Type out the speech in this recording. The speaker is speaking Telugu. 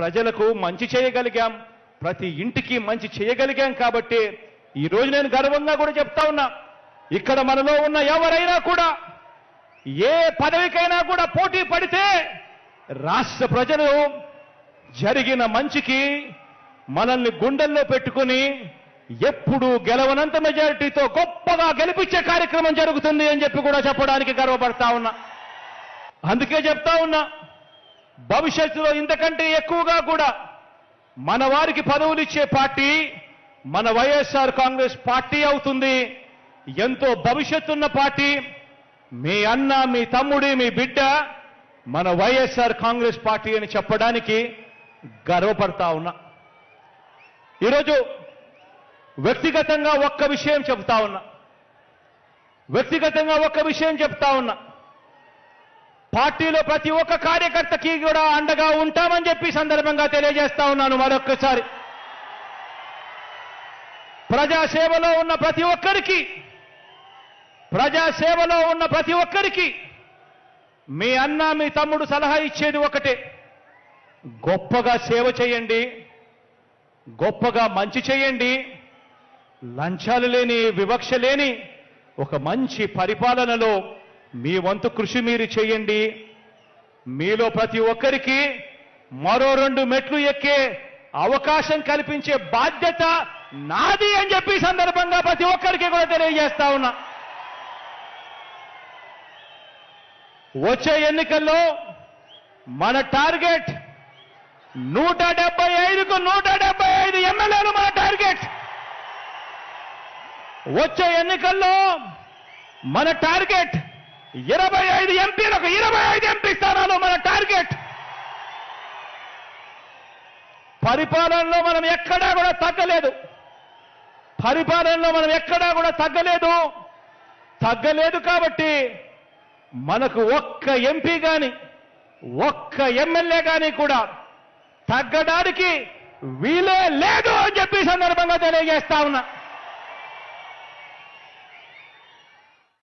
ప్రజలకు మంచి చేయగలిగాం. ప్రతి ఇంటికి మంచి చేయగలిగాం కాబట్టి ఈ రోజు నేను గర్వంగా కూడా చెప్తా ఉన్నా. ఇక్కడ మనలో ఉన్న ఎవరైనా కూడా ఏ పదవికైనా కూడా పోటీ పడితే రాష్ట్ర ప్రజలు జరిగిన మంచికి మనల్ని గుండెల్లో పెట్టుకుని ఎప్పుడు గెలవనంత మెజారిటీతో గొప్పగా గెలిపించే కార్యక్రమం జరుగుతుంది అని చెప్పి కూడా చెప్పడానికి గర్వపడతా ఉన్నా. అందుకే చెప్తా ఉన్నా భవిష్యత్తులో ఇంతకంటే ఎక్కువగా కూడా మన వారికి పదవులు ఇచ్చే పార్టీ మన వైఎస్ఆర్ కాంగ్రెస్ పార్టీ అవుతుంది. ఎంతో భవిష్యత్తున్న పార్టీ మీ అన్న మీ తమ్ముడి మీ బిడ్డ మన వైఎస్ఆర్ కాంగ్రెస్ పార్టీ అని చెప్పడానికి గర్వపడతా ఉన్నా. ఈరోజు వ్యక్తిగతంగా ఒక్క విషయం చెప్తా ఉన్నా. వ్యక్తిగతంగా ఒక్క విషయం చెప్తా ఉన్నా. పార్టీలో ప్రతి ఒక్క కార్యకర్తకి కూడా అండగా ఉంటామని చెప్పి సందర్భంగా తెలియజేస్తా ఉన్నాను మరొక్కసారి. ప్రజాసేవలో ఉన్న ప్రతి ఒక్కరికి ప్రజాసేవలో ఉన్న ప్రతి ఒక్కరికి మీ అన్న మీ తమ్ముడు సలహా ఇచ్చేది ఒకటే. గొప్పగా సేవ చేయండి గొప్పగా మంచి చేయండి లంచాలు లేని వివక్ష లేని ఒక మంచి పరిపాలనలో మీ వంతు కృషి మీరు చేయండి. మీలో ప్రతి ఒక్కరికి మరో రెండు మెట్లు ఎక్కే అవకాశం కల్పించే బాధ్యత నాది అని చెప్పి సందర్భంగా ప్రతి ఒక్కరికి కూడా తెలియజేస్తా ఉన్నా. వచ్చే ఎన్నికల్లో మన టార్గెట్ నూట డెబ్బై ఐదుకు నూట డెబ్బై ఐదు ఎమ్మెల్యేలు మన టార్గెట్. వచ్చే ఎన్నికల్లో మన టార్గెట్ ఇరవై ఐదు ఎంపీలకు ఇరవై ఐదు ఎంపీ స్థానాలు మన టార్గెట్. పరిపాలనలో మనం ఎక్కడా కూడా తగ్గలేదు. పరిపాలనలో మనం ఎక్కడా కూడా తగ్గలేదు. తగ్గలేదు కాబట్టి మనకు ఒక్క ఎంపీ కానీ ఒక్క ఎమ్మెల్యే కానీ కూడా తగ్గడానికి వీలే లేదు అని చెప్పి సందర్భంగా తెలియజేస్తా ఉన్నా.